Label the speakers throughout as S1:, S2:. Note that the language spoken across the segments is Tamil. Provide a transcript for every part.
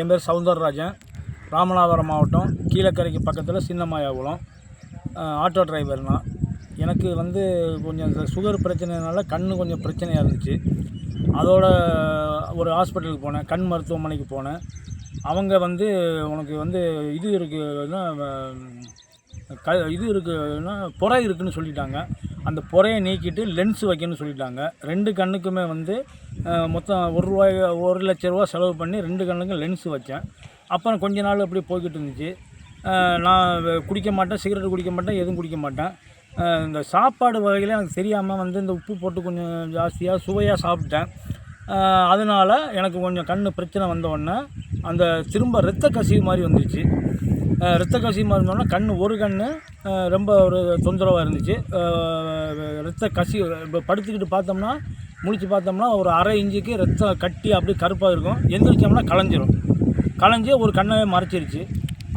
S1: என் பேர் சவுந்தரராஜன். ராமநாதபுரம் மாவட்டம். கீழக்கரைக்கு பக்கத்தில் சின்னமாயாகுளம் ஆட்டோ டிரைவர் நான் எனக்கு வந்து கொஞ்சம் இந்த சுகர் பிரச்சனைனால கண் கொஞ்சம் பிரச்சனையாக இருந்துச்சு. அதோட ஒரு ஹாஸ்பிட்டலுக்கு போனேன். கண் மருத்துவமனைக்கு போனேன். அவங்க வந்து உனக்கு வந்து இது இருக்குன்னா க இது இருக்குன்னா புறை இருக்குன்னு சொல்லிட்டாங்க. அந்த புறையை நீக்கிட்டு லென்ஸ் வைக்கணும்னு சொல்லிட்டாங்க. ரெண்டு கண்ணுக்குமே வந்து மொத்தம் ஒரு ரூபாய் ஒரு லட்ச ரூபா செலவு பண்ணி ரெண்டு கண்ணுக்கும் லென்ஸ் வச்சேன். அப்புறம் கொஞ்ச நாள் அப்படியே போய்கிட்டு இருந்துச்சு. நான் குடிக்க மாட்டேன் சிகரெட் குடிக்க மாட்டேன் எதுவும் குடிக்க மாட்டேன். இந்த சாப்பாடு வகையில் எனக்கு தெரியாமல் வந்து இந்த உப்பு போட்டு கொஞ்சம் ஜாஸ்தியாக சுவையாக சாப்பிட்டேன். அதனால் அதனால எனக்கு கொஞ்சம் கண் பிரச்சனை வந்த அந்த திரும்ப ரத்த கசிவு மாதிரி வந்துச்சு. ரத்த கசிவு மாதிரி இருந்தோன்னா கண் ஒரு கண் ரொம்ப ஒரு தொந்தரவாக இருந்துச்சு. ரத்த கசிவு இப்போ படுத்துக்கிட்டு பார்த்தோம்னா முழிச்சு பார்த்தோம்னா ஒரு அரை இஞ்சுக்கு ரத்தம் கட்டி அப்படியே கருப்பாக இருக்கும். எந்திரிச்சோம்னா கலைஞ்சிரும் கலைஞ்சி ஒரு கண்ணவே மறைச்சிருச்சு.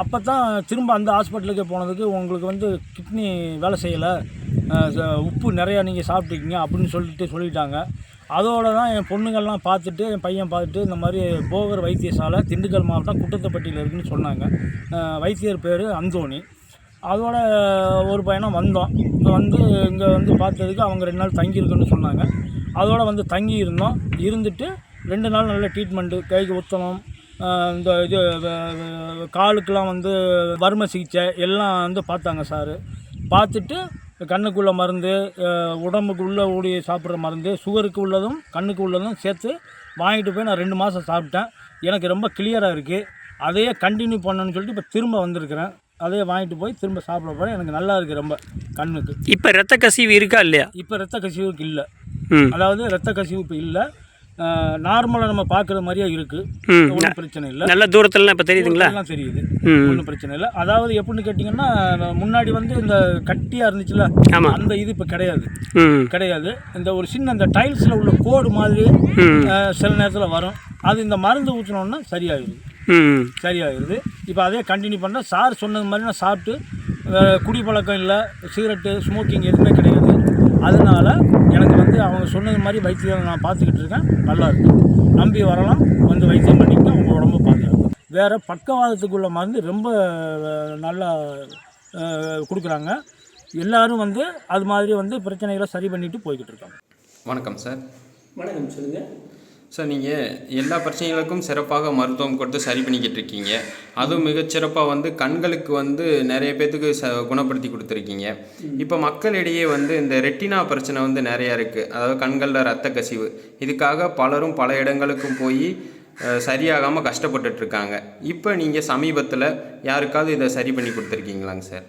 S1: அப்போ தான் திரும்ப அந்த ஹாஸ்பிட்டலுக்கு போனதுக்கு உங்களுக்கு வந்து கிட்னி வேலை செய்யலை. உப்பு நிறையா நீங்கள் சாப்பிட்ருக்கீங்க அப்படின்னு சொல்லிட்டு சொல்லிட்டாங்க. அதோடு தான் என் பொண்ணுங்கள்லாம் பார்த்துட்டு என் பையன் பார்த்துட்டு இந்த மாதிரி போகர் வைத்தியசாலை திண்டுக்கல் மாவட்டம் குட்டத்தப்பட்டியில் இருக்குன்னு சொன்னாங்க. வைத்தியர் பேர் அந்தோணி. அதோட ஒரு பையனாக வந்தோம். வந்து இங்கே வந்து பார்த்ததுக்கு அவங்க ரெண்டு நாள் தங்கியிருக்குன்னு சொன்னாங்க. அதோட வந்து தங்கி இருந்தோம் இருந்துட்டு ரெண்டு நாள் நல்ல ட்ரீட்மெண்ட்டு கைக்கு உத்தமம் இந்த இது காலுக்கெல்லாம் வந்து வறுமை சிகிச்சை எல்லாம் வந்து பார்த்தாங்க சாரு. பார்த்துட்டு கண்ணுக்குள்ள மருந்து ஆஹ் உடம்புக்குள்ளே ஊடி சாப்பிட்ற மருந்து சுகருக்கு உள்ளதும் கண்ணுக்கு உள்ளதும் சேர்த்து வாங்கிட்டு போய் நான் ரெண்டு மாதம் சாப்பிட்டேன். எனக்கு ரொம்ப கிளியராக இருக்குது அதையே கண்டினியூ பண்ணணும்னு சொல்லிட்டு இப்போ திரும்ப வந்திருக்கிறேன். அதையே வாங்கிட்டு போய் திரும்ப சாப்பிட போகிறேன் எனக்கு நல்லா இருக்குது ரொம்ப கண்ணுக்கு.
S2: இப்போ ரத்த கசிவு இருக்கா இல்லையா?
S1: இப்போ ரத்த கசிவுக்கு இல்லை. அதாவது ரத்த கசிவு இப்போ இல்லை நார்மலாக நம்ம பார்க்குற மாதிரியே இருக்குது ஒன்றும் பிரச்சனை இல்லை.
S2: நல்ல தூரத்துலலாம் இப்போ தெரியுதுங்களா?
S1: எல்லாம் தெரியுது. ஒன்றும் பிரச்சனை இல்லை. அதாவது எப்படின்னு கேட்டிங்கன்னா முன்னாடி வந்து இந்த கட்டியாக இருந்துச்சுல அந்த இது இப்போ கிடையாது. கிடையாது. இந்த ஒரு சின்ன இந்த டைல்ஸில் உள்ள கோடு மாதிரி சில நேரத்தில் வரும். அது இந்த மருந்து ஊற்றினோன்னா சரியாயிடுது. சரியாயிடுது. இப்போ அதே கண்டினியூ பண்ணால் சார் சொன்னது மாதிரி நான் சாப்பிட்டு குடிப்பழக்கம் இல்லை சிகரெட்டு ஸ்மோக்கிங் எதுவுமே கிடையாது. அதனால வந்து அவங்க சொன்னது மாதிரி வைத்தியம் நான் பார்த்துக்கிட்டு இருக்கேன். நல்லா இருக்கு. நம்பி வரலாம். வந்து வைத்தியம் பண்ணிக்கிட்டு உங்கள் உடம்ப பாதுகாக்கும். வேறு பக்கவாதத்துக்குள்ள மருந்து ரொம்ப நல்லா கொடுக்குறாங்க. எல்லாரும் வந்து அது மாதிரி வந்து பிரச்சனைகளை சரி பண்ணிட்டு போய்கிட்டு இருக்காங்க.
S3: வணக்கம் சார்.
S4: வணக்கம். சொல்லுங்கள்
S3: சார் நீங்கள் எல்லா பிரச்சனைகளுக்கும் சிறப்பாக மருத்துவம் கொடுத்து சரி பண்ணிக்கிட்டு இருக்கீங்க. அதுவும் மிகச்சிறப்பாக வந்து கண்களுக்கு வந்து நிறைய பேர்த்துக்கு ச குணப்படுத்தி கொடுத்துருக்கீங்க. இப்போ மக்களிடையே வந்து இந்த ரெட்டினா பிரச்சனை வந்து நிறையா இருக்குது அதாவது கண்களில் ரத்த கசிவு. இதுக்காக பலரும் பல இடங்களுக்கும் போய் சரியாகாமல் கஷ்டப்பட்டுட்டு இருக்காங்க இப்போ நீங்கள் சமீபத்தில் யாருக்காவது இதை சரி பண்ணி கொடுத்துருக்கீங்களாங்க சார்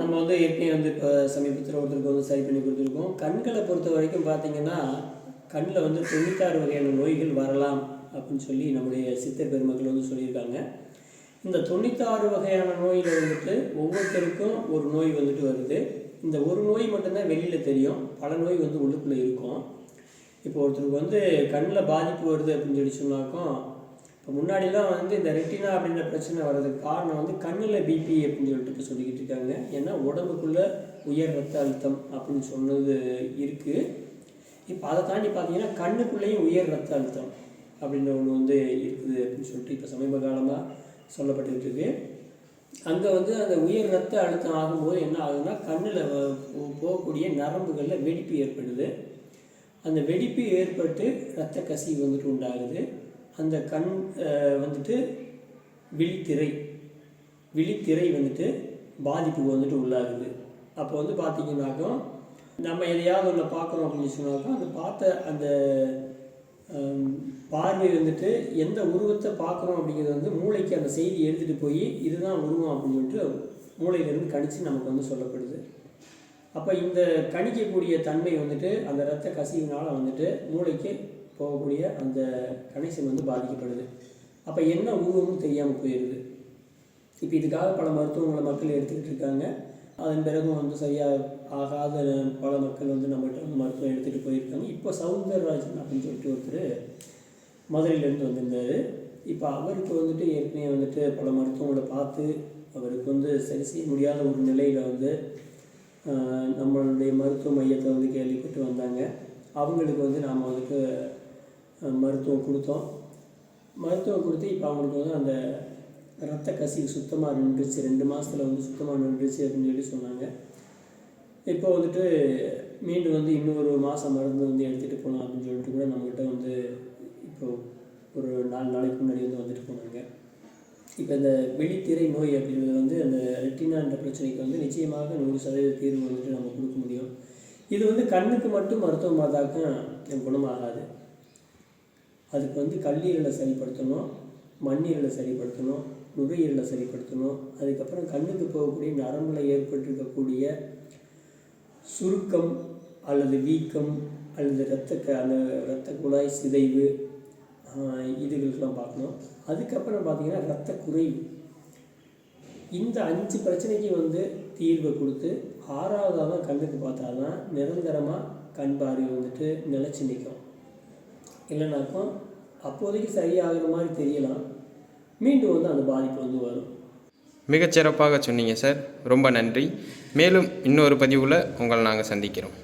S4: நம்ம வந்து ஏற்கனவே வந்து இப்போ சமீபத்தில் ஒருத்தருக்கு வந்து சரி பண்ணி கொடுத்துருக்கோம். கண்களை பொறுத்த வரைக்கும் பார்த்தீங்கன்னா கண்ணில் வந்து தொண்ணூத்தாறு வகையான நோய்கள் வரலாம் அப்படின்னு சொல்லி நம்முடைய சித்தர் பெருமக்கள் வந்து சொல்லியிருக்காங்க. இந்த தொண்ணூத்தாறு வகையான நோயில் வந்துட்டு ஒவ்வொருத்தருக்கும் ஒரு நோய் வந்துட்டு வருது. இந்த ஒரு நோய் மட்டும்தான் வெளியில் தெரியும். பல நோய் வந்து உள்ளுக்குள்ளே இருக்கும். இப்போ ஒருத்தருக்கு வந்து கண்ணில் பாதிப்பு வருது அப்படின்னு சொல்லி சொன்னாக்கும் இப்போ முன்னாடிலாம் வந்து இந்த ரெட்டினா அப்படின்ற பிரச்சனை வர்றதுக்கு காரணம் வந்து கண்ணில் பிபி அப்படின்னு சொல்லிட்டு சொல்லிக்கிட்டு இருக்காங்க. ஏன்னா உடம்புக்குள்ளே உயர் ரத்த அழுத்தம் அப்படின்னு சொன்னது இருக்குது இப்போ அதை தாண்டி பார்த்தீங்கன்னா கண்ணுக்குள்ளேயும் உயர் ரத்த அழுத்தம் அப்படின்ற ஒன்று வந்து இருக்குது அப்படின்னு சொல்லிட்டு இப்போ சமீப காலமாக சொல்லப்பட்டுருக்கு இருக்கு. அங்கே வந்து அந்த உயர் ரத்த அழுத்தம் ஆகும்போது என்ன ஆகுதுன்னா கண்ணில் போகக்கூடிய நரம்புகளில் வெடிப்பு ஏற்படுது. அந்த வெடிப்பு ஏற்பட்டு இரத்த கசிவு வந்துட்டு உண்டாகுது. அந்த கண் வந்துட்டு விழித்திரை விழித்திரை வந்துட்டு பாதிப்புக்கு வந்துட்டு உள்ளாகுது. அப்போ வந்து பார்த்தீங்கன்னாக்கா நம்ம எதையாவது ஒன்று பார்க்குறோம் அப்படின்னு சொன்னாக்கா அந்த பார்த்த அந்த பார்வை வந்துட்டு எந்த உருவத்தை பார்க்குறோம் அப்படிங்கிறது வந்து மூளைக்கு அந்த செய்தி எடுத்துகிட்டு போய் இதுதான் உருவம் அப்படின்னு சொல்லிட்டு மூளையிலேருந்து கணிச்சு நமக்கு வந்து சொல்லப்படுது. அப்போ இந்த கணிக்கக்கூடிய தன்மை வந்துட்டு அந்த இரத்த கசிவினால் வந்துட்டு மூளைக்கு போகக்கூடிய அந்த கனெக்ஷன் வந்து பாதிக்கப்படுது. அப்போ என்ன உருவமும் தெரியாமல் போயிடுது இப்போ இதுக்காக பல மருத்துவங்களை மக்கள் எடுத்துக்கிட்டு இருக்காங்க. அதன் பிறகும் வந்து சரியாக ஆகாத பல மக்கள் வந்து நம்மகிட்ட வந்து மருத்துவம் எடுத்துகிட்டு போயிருக்காங்க. இப்போ சவுந்தரராஜன் அப்படின்னு சொல்லிட்டு ஒருத்தர் மதுரையிலேருந்து வந்திருந்தார். இப்போ அவருக்கு வந்துட்டு ஏற்கனவே வந்துட்டு பல மருத்துவங்களை பார்த்து அவருக்கு வந்து சரி செய்ய முடியாத ஒரு நிலையில் வந்து நம்மளுடைய மருத்துவ மையத்தை வந்து கேள்விப்பட்டு வந்தாங்க. அவங்களுக்கு வந்து நாம் வந்துட்டு மருத்துவம் கொடுத்தோம். மருத்துவம் கொடுத்து இப்போ அவங்களுக்கு வந்து அந்த ரத்த கசிவு சுத்தமாக நின்றுச்சு ரெண்டு மாதத்தில் வந்து சுத்தமாக நின்றுச்சு அப்படின்னு சொல்லி சொன்னாங்க. இப்போ வந்துட்டு மீண்டும் வந்து இன்னொரு மாதம் மருந்து வந்து எடுத்துகிட்டு போகலாம் அப்படின்னு சொல்லிட்டு கூட நம்மக்கிட்ட வந்து இப்போது ஒரு நாலு நாளைக்கு முன்னாடி வந்து வந்துட்டு போனாங்க. இப்போ இந்த வெளித்திரை நோய் அப்படிங்கிறது வந்து அந்த ரெட்டினான்ற பிரச்சனைக்கு வந்து நிச்சயமாக நூறு சதவீத தீர்வு வந்துட்டு நம்ம கொடுக்க முடியும். இது வந்து கண்ணுக்கு மட்டும் மருத்துவம் பார்த்தாக்க குணமாகாது அதுக்கு வந்து கல்லீரலை சரிப்படுத்தணும் மண்ணீரலை சரிப்படுத்தணும் நுரையீரலை சரிப்படுத்தணும். அதுக்கப்புறம் கண்ணுக்கு போகக்கூடிய நரம்பில் ஏற்பட்டிருக்கக்கூடிய சுருக்கம் அல்லது வீக்கம் அல்லது இரத்த க அந்த இரத்த குழாய் சிதைவு இதுகளுக்கெல்லாம் பார்க்கணும். அதுக்கப்புறம் பார்த்திங்கன்னா இரத்த குறைவு. இந்த அஞ்சு பிரச்சனைக்கு வந்து தீர்வை கொடுத்து ஆறாவதாக கண்ணுக்கு பார்த்தா தான் நிரந்தரமாக கண் பார்வை வந்துட்டு நிலச்சி நிற்கும். இல்லைனாக்கும் அப்போதைக்கு சரியாகிற மாதிரி தெரியலாம். மீண்டும் வந்து அந்த பாதிப்பு வந்து வரும்.
S3: மிகச்சிறப்பாக சொன்னீங்க சார். ரொம்ப நன்றி. மேலும் இன்னொரு பதிவில் உங்களை நாங்கள் சந்திக்கிறோம்.